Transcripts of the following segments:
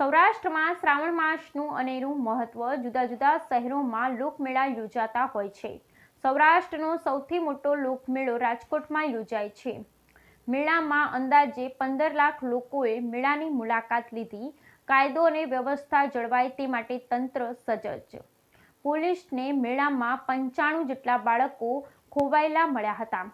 સૌરાષ્ટ્રમાં શ્રાવણ માસનું અનેરું મહત્વ જુદા જુદા શહેરોમાં લોકમેળા યોજાતા હોય છે. સૌરાષ્ટ્રનો સૌથી મોટો લોકમેળો રાજકોટમાં યોજાય છે. મેળામાં અંદાજે પંદર લાખ લોકોએ મેળાની મુલાકાત લીધી. કાયદો અને વ્યવસ્થા જળવાય તે માટે તંત્ર સજજ. પોલીસને મેળામાં પંચાણું જેટલા બાળકો ખોવાયેલા મળ્યા હતા.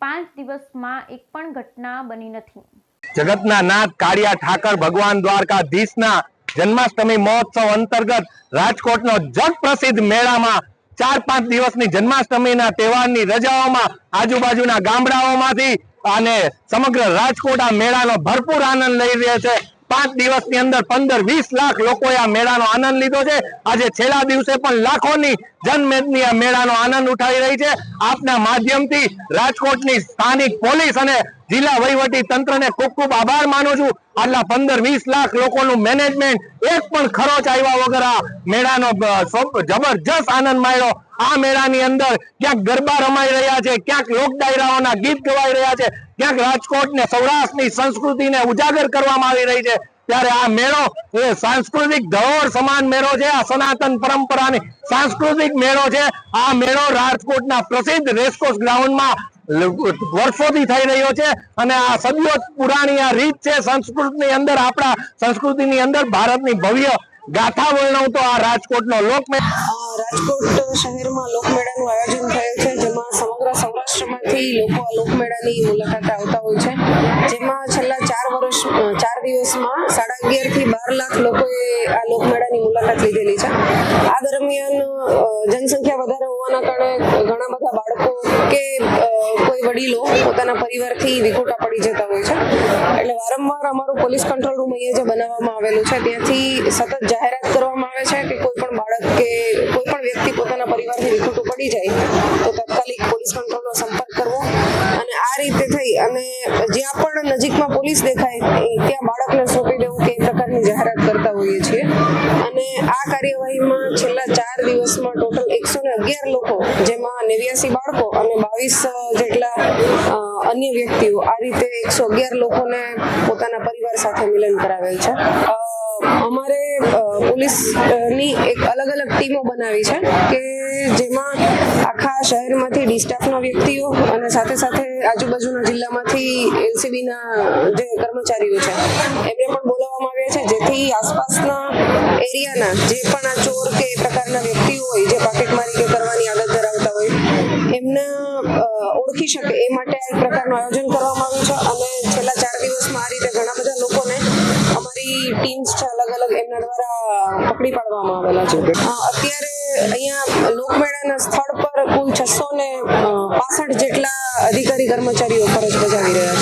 પાંચ દિવસમાં એક પણ ઘટના બની નથી. જગતના નાથ કાળિયા ઠાકર ભગવાન દ્વારકાધીશના જન્માષ્ટમી મહોત્સવ અંતર્ગત રાજકોટનો જગ પ્રસિદ્ધ મેળામાં ચાર પાંચ દિવસની જન્માષ્ટમીના તહેવારની રજાઓમાં આજુબાજુના ગામડાઓમાંથી અને સમગ્ર રાજકોટ આ મેળાનો ભરપૂર આનંદ લઈ રહ્યા છે. પાંચ દિવસની અંદર પંદર વીસ લાખ લોકોએ આ મેળાનો આનંદ લીધો છે. આજે છેલ્લા દિવસે પણ લાખોની જનમેદની આ મેળાનો આનંદ ઉઠાવી રહી છે. આપના માધ્યમથી રાજકોટની સ્થાનિક પોલીસ અને જિલ્લા વહીવટી તંત્રને ખૂબ ખૂબ આભાર માનું છું. આટલા પંદર વીસ લાખ લોકોનું મેનેજમેન્ટ એક પણ ખરોચ આવ્યા વગર આ મેળાનો જબરજસ્ત આનંદ માણ્યો. આ મેળાની અંદર ક્યાંક ગરબા રમાઈ રહ્યા છે, ક્યાંક લોક ડાયરાઓના ગીત ગવાઈ રહ્યા છે, ક્યાંક રાજકોટ ને સૌરાષ્ટ્રની સંસ્કૃતિને ઉજાગર કરવામાં આવી રહી છે. ત્યારે આ મેળો એ સાંસ્કૃતિક ધરોહર સમાન મેળો છે, આ સનાતન પરંપરાની સાંસ્કૃતિક મેળો છે. આ મેળો રાજકોટના પ્રસિદ્ધ રેસકોર્સ ગ્રાઉન્ડમાં વર્ષોથી થઈ રહ્યો છે અને આ સદીઓ પુરાણી આ રીત છે સંસ્કૃતની અંદર, આપણા સંસ્કૃતિની અંદર ભારતની ભવ્ય ગાથા વર્ણવતો આ રાજકોટનો લોકમેળો રાજકોટ શહેરમાં લોકમેળાનું આયોજન થયેલ છે, જેમાં સમગ્ર સૌરાષ્ટ્રમાંથી લોકો આ લોકમેળાની મુલાકાતે આવતા હોય છે. જેમાં છેલ્લા ચાર વર્ષ, ચાર દિવસમાં સાડા અગિયારથી બાર લાખ લોકોએ આ લોકમેળાની મુલાકાત લીધેલી છે. આ દરમિયાન જનસંખ્યા વધારે હોવાના કારણે ઘણા બધા બાળકો કે કોઈ વડીલો પોતાના પરિવારથી વિખોટા પડી જતા હોય છે. એટલે વારંવાર અમારું પોલીસ કંટ્રોલ રૂમ અહીંયા જે બનાવવામાં આવેલું છે. ત્યાંથી સતત જાહેરાત કરવામાં આવે છે કે કોઈ પણ બાળક કે પોતાના ખોટું પડી જાય, તો તાત્કાલિક પોલીસ કંટ્રોલનો સંપર્ક કરવો. અને આ રીતે થઈ અને જ્યાં પણ નજીકમાં પોલીસ દેખાય ત્યાં બાળકને સોંપી દેવું કે પ્રકારની જાહેરાત કરતા હોઈએ છીએ. અને આ કાર્યવાહીમાં છેલ્લા ચાર દિવસમાં ટોટલ એકસો ને અગિયાર લોકો, જેમાં નેવ્યાસી બાળકો અને બાવીસ જેટલા અન્ય વ્યક્તિઓ, આ રીતે એકસો અગિયાર લોકોને પોતાના પરિવાર સાથે મિલન કરાવેલ છે. અમારે પોલીસની એક અલગ અલગ ટીમો બનાવી છે કે જેમાં આખા શહેરમાંથી ડિસ્ટાફના વ્યક્તિઓ અને સાથે સાથે આજુબાજુના જિલ્લામાંથી એલસીબીના જે કર્મચારીઓ છે, એમને પણ બોલાવવામાં આવ્યા છે. જેથી આસપાસના એરિયાના જે પણ આ ચોર કે એ પ્રકારના વ્યક્તિઓ હોય, જે પાકેટમારી કે કરવાની આદત ધરાવતા હોય, એમને ઓળખી શકે. એ માટે આ પ્રકારનું આયોજન કરવામાં ટીમ્સ છે અલગ અલગ એમના દ્વારા પકડી પાડવામાં આવેલા છે. અત્યારે અહીંયા લોકમેળાના સ્થળ પર કુલ છસો ને પાસઠ જેટલા અધિકારી કર્મચારીઓ ફરજ બજાવી રહ્યા